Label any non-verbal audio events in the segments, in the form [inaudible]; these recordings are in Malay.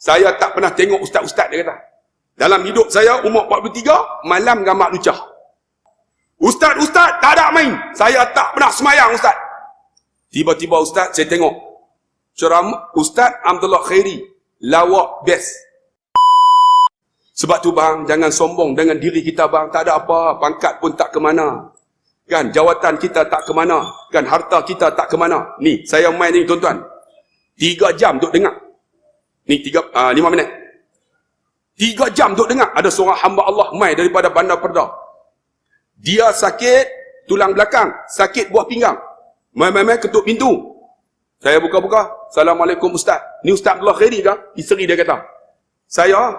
Saya tak pernah tengok ustaz-ustaz dia kata. Dalam hidup saya umur 43, malam gamak lucah. Ustaz-ustaz tak ada main. Saya tak pernah semayang ustaz. Tiba-tiba ustaz saya tengok. Ceramah Ustaz Abdullah Khairi. Lawak best. Sebab tu bang, jangan sombong dengan diri kita bang. Tak ada apa, pangkat pun tak ke mana. Kan, jawatan kita tak ke mana. Kan, harta kita tak ke mana. Ni, saya main ni tuan-tuan. Tiga jam duk dengar. Ni tiga, uh, lima minit. Tiga jam duk dengar. Ada seorang hamba Allah main daripada bandar perda. Dia sakit tulang belakang. Sakit buah pinggang. Main-main ketuk pintu. Saya buka-buka. Assalamualaikum Ustaz. Ni Ustaz Abdullah Khairi kah? Isteri dia kata. Saya,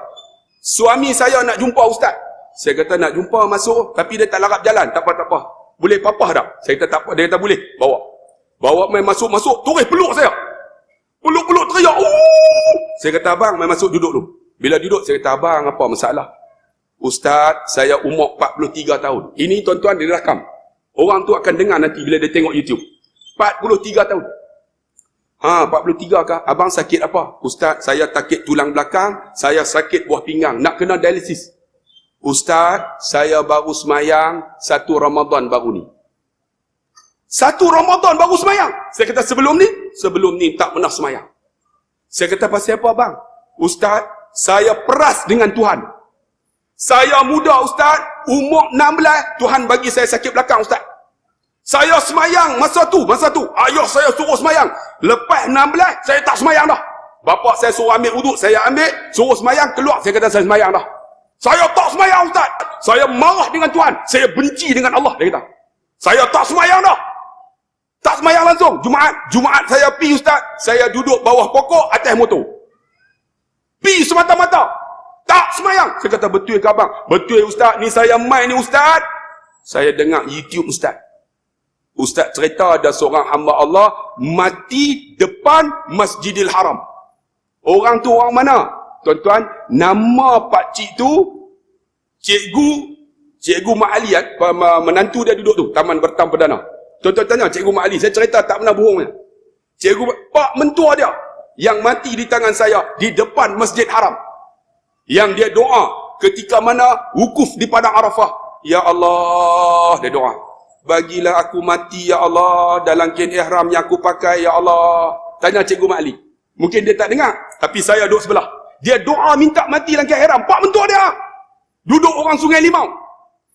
suami saya nak jumpa Ustaz. Saya kata nak jumpa masuk. Tapi dia tak larap jalan. Tak apa-tak apa. Boleh papah tak? Saya kata tak apa. Dia kata boleh. Bawa. Bawa main masuk-masuk. Turis peluk saya. Saya kata abang main masuk duduk dulu. Bila duduk, saya kata, abang, apa masalah? Ustaz, saya umur 43 tahun. Ini tuan-tuan direkam. Orang tu akan dengar nanti bila dia tengok YouTube. 43 tahun. Ha, 43 kah? Abang sakit apa? Ustaz, saya sakit tulang belakang, saya sakit buah pinggang, nak kena dialisis. Ustaz, saya baru semayang satu Ramadan baru ni. Satu Ramadan baru semayang. Saya kata sebelum ni, sebelum ni tak pernah semayang. Saya kata pasal apa bang? Ustaz, saya peras dengan Tuhan. Saya muda Ustaz, umur 16, Tuhan bagi saya sakit belakang Ustaz. Saya semayang masa tu, masa tu. Ayah saya suruh semayang. Lepas 16, saya tak semayang dah. Bapa saya suruh ambil uduk, saya ambil. Suruh semayang, keluar. Saya kata saya semayang dah. Saya tak semayang Ustaz. Saya marah dengan Tuhan. Saya benci dengan Allah. Dia kata. Saya tak semayang dah. Langsung. Jumaat. Jumaat saya pi Ustaz. Saya duduk bawah pokok atas motor. Pi semata-mata. Tak semayang. Saya kata, betul ke abang? Betul Ustaz. Ni saya main ni Ustaz. Saya dengar YouTube Ustaz. Ustaz cerita ada seorang hamba Allah mati depan Masjidil Haram. Orang tu orang mana? Tuan-tuan, nama pak cik tu cikgu cikgu Mak Ali menantu dia duduk tu, Taman Bertam Perdana. Tuan-tuan tanya cikgu Mak Ali, saya cerita tak pernah bohong. Cikgu pak mentua dia yang mati di tangan saya di depan Masjid Haram. Yang dia doa ketika mana wukuf di padang Arafah. Ya Allah, dia doa. Bagilah aku mati ya Allah dalam kain ihram yang aku pakai ya Allah. Tanya Cikgu Makli. Mungkin dia tak dengar, tapi saya duduk sebelah. Dia doa minta mati dalam kain ihram. Pak mentua dia. Duduk orang Sungai Limau.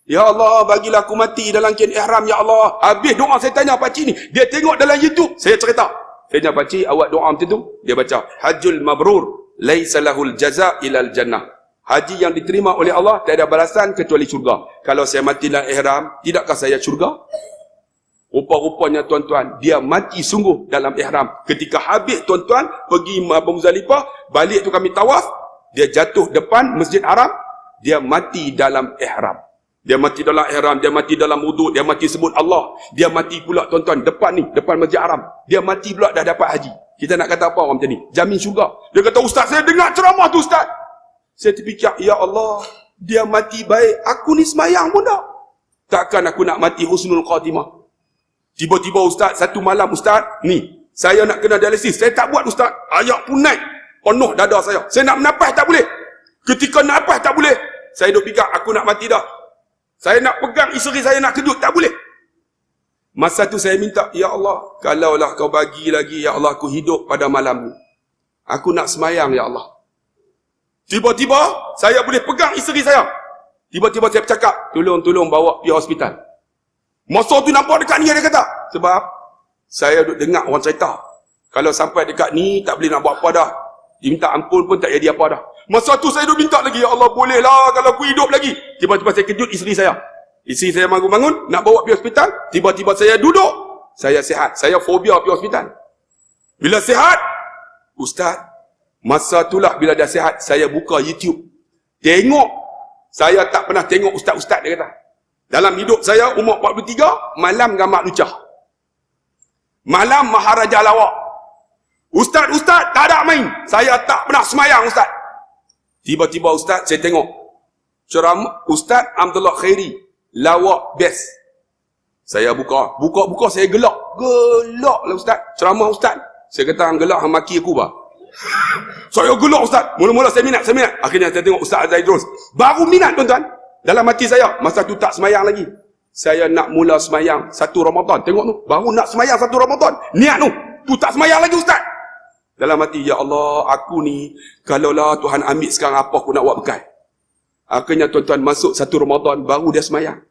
Ya Allah, bagilah aku mati dalam kain ihram ya Allah. Habis doa saya tanya pak cik ni, dia tengok dalam YouTube, saya cerita. Saya tanya pakcik, awak doa macam tu? Dia baca, Hajjul mabrur, laysa lahul jaza ilal jannah. Haji yang diterima oleh Allah, tak ada balasan kecuali syurga. Kalau saya mati dalam ihram, tidakkah saya syurga? Rupa-rupanya tuan-tuan, dia mati sungguh dalam ihram. Ketika habis tuan-tuan, pergi Abu Muzalipah, balik tu kami tawaf, dia jatuh depan Masjid Haram, dia mati dalam ihram. Dia mati dalam ihram, dia mati dalam wuduk, dia mati sebut Allah. Dia mati pula tuan-tuan depan ni, depan Masjid Haram. Dia mati pula dah dapat haji. Kita nak kata apa orang macam ni? Jamin syurga. Dia kata, Ustaz saya dengar ceramah tu Ustaz. Saya terfikir, Ya Allah, dia mati baik. Aku ni semayang pun tak. Takkan aku nak mati husnul khatimah. Tiba-tiba Ustaz, satu malam Ustaz, ni, saya nak kena dialisis. Saya tak buat Ustaz. Ayak pun naik. Penuh dada saya. Saya nak menapas tak boleh. Ketika napas tak boleh. Saya duk fikir, aku nak mati dah. Saya nak pegang isteri saya nak kejut. Tak boleh. Masa tu saya minta, Ya Allah, kalaulah kau bagi lagi, Ya Allah, aku hidup pada malam ni. Aku nak semayang, Ya Allah. Tiba-tiba, saya boleh pegang isteri saya. Tiba-tiba saya bercakap, tolong-tolong bawa pergi hospital. Masa tu nampak dekat ni, dia kata. Sebab, saya duduk dengar orang cerita. Kalau sampai dekat ni, tak boleh nak buat apa dah. Dia minta ampun pun tak jadi apa dah. Masa tu saya duduk minta lagi, Ya Allah bolehlah kalau aku hidup lagi. Tiba-tiba saya kejut isteri saya. Isteri saya bangun-bangun, nak bawa pergi hospital. Tiba-tiba saya duduk, saya sihat. Saya fobia pergi hospital. Bila sihat, Ustaz, masa itulah bila dah sihat, saya buka YouTube. Tengok, saya tak pernah tengok Ustaz-Ustaz dia kata. Dalam hidup saya, umur 43, malam gamak lucah. Malam Maharaja Lawak. Ustaz-Ustaz, tak ada main. Saya tak pernah semayang, Ustaz. Tiba-tiba ustaz saya tengok ceramah Ustaz Abdullah Khairi lawak best. Saya buka, buka-buka saya gelak. Gelak lah ustaz. Ceramah ustaz. Saya kata hang gelak hang maki aku bah. [laughs] saya gelak Ustaz. Mula-mula saya minat, saya minat. Akhirnya saya tengok Ustaz Zaidrus. Baru minat tuan-tuan. Dalam hati saya, masa tu tak semayang lagi. Saya nak mula semayang satu Ramadan. Tengok tu, baru nak semayang satu Ramadan. Niat tu, tu tak semayang lagi Ustaz. Dalam hati, Ya Allah, aku ni, kalaulah Tuhan ambil sekarang apa aku nak buat bekal. Akhirnya tuan-tuan masuk satu Ramadan, baru dia semayang.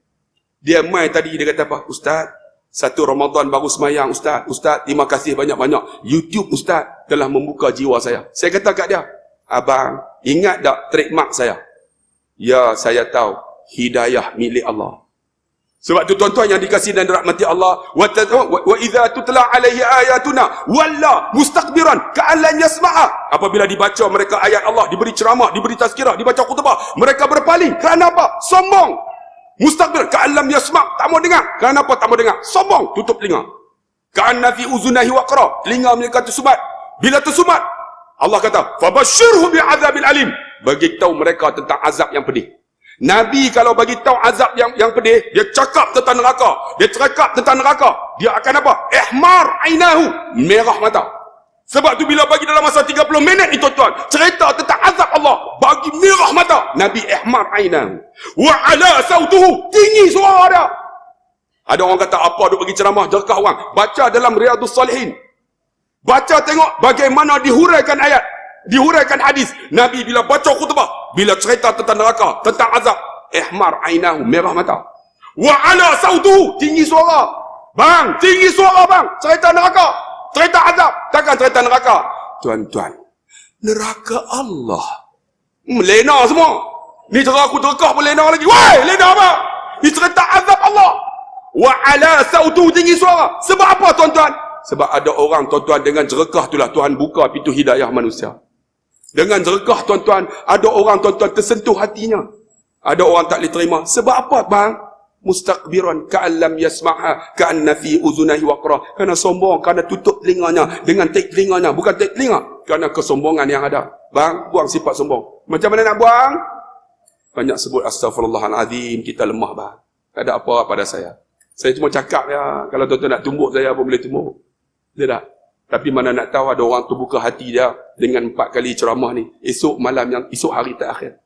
Dia mai tadi, dia kata apa? Ustaz, satu Ramadan baru semayang Ustaz. Ustaz, terima kasih banyak-banyak. YouTube Ustaz telah membuka jiwa saya. Saya kata kat dia, Abang, ingat tak trademark saya? Ya, saya tahu. Hidayah milik Allah. Sebab tu tuan-tuan yang dikasih dan dirahmati Allah, wa idza tutla alaihi ayatuna walla mustakbiran ka'an lan yasma'a. Apabila dibaca mereka ayat Allah, diberi ceramah, diberi tazkirah, dibaca khutbah, mereka berpaling. Kerana apa? Sombong. Mustakbir ka'an lam yasma', tak mau dengar. Kerana apa tak mau dengar? Sombong, tutup telinga. Ka'an nafi uzunahi waqra. Telinga mereka tersumat. Bila tersumat, Allah kata, "Fabashshirhum bi'adzabil alim." Bagi tahu mereka tentang azab yang pedih. Nabi kalau bagi tahu azab yang yang pedih, dia cakap tentang neraka. Dia cakap tentang neraka. Dia akan apa? Ihmar ainahu, merah mata. Sebab tu bila bagi dalam masa 30 minit ni tuan-tuan, cerita tentang azab Allah, bagi merah mata. Nabi ihmar ainahu. Wa ala sautuhu, tinggi suara dia. Ada orang kata apa duk bagi ceramah jerkah orang. Baca dalam Riyadhus Salihin. Baca tengok bagaimana dihuraikan ayat dihuraikan hadis. Nabi bila baca khutbah bila cerita tentang neraka tentang azab ihmar ainahu merah mata. Wa ala sautu tinggi suara. Bang tinggi suara bang. Cerita neraka cerita azab. Takkan cerita neraka? Tuan-tuan neraka Allah melena semua. Ni cara aku terkah pun lena lagi. Woi lena apa? Ni cerita azab Allah. Wa ala sautu tinggi suara. Sebab apa tuan-tuan? Sebab ada orang tuan-tuan dengan jerekah itulah Tuhan buka pintu hidayah manusia dengan jerkah tuan-tuan, ada orang tuan-tuan tersentuh hatinya. Ada orang tak boleh terima. Sebab apa bang? Mustakbiran ka'allam yasmaha ka'anna fi uzunahi waqra. Kerana sombong, kerana tutup telinganya dengan tek telinganya, bukan tek telinga. Kerana kesombongan yang ada. Bang, buang sifat sombong. Macam mana nak buang? Banyak sebut astagfirullahalazim, kita lemah bang. Tak ada apa pada saya. Saya cuma cakap ya, kalau tuan-tuan nak tumbuk saya pun boleh tumbuk. Tidak? Tapi mana nak tahu ada orang tu buka hati dia dengan empat kali ceramah ni. Esok malam yang esok hari terakhir.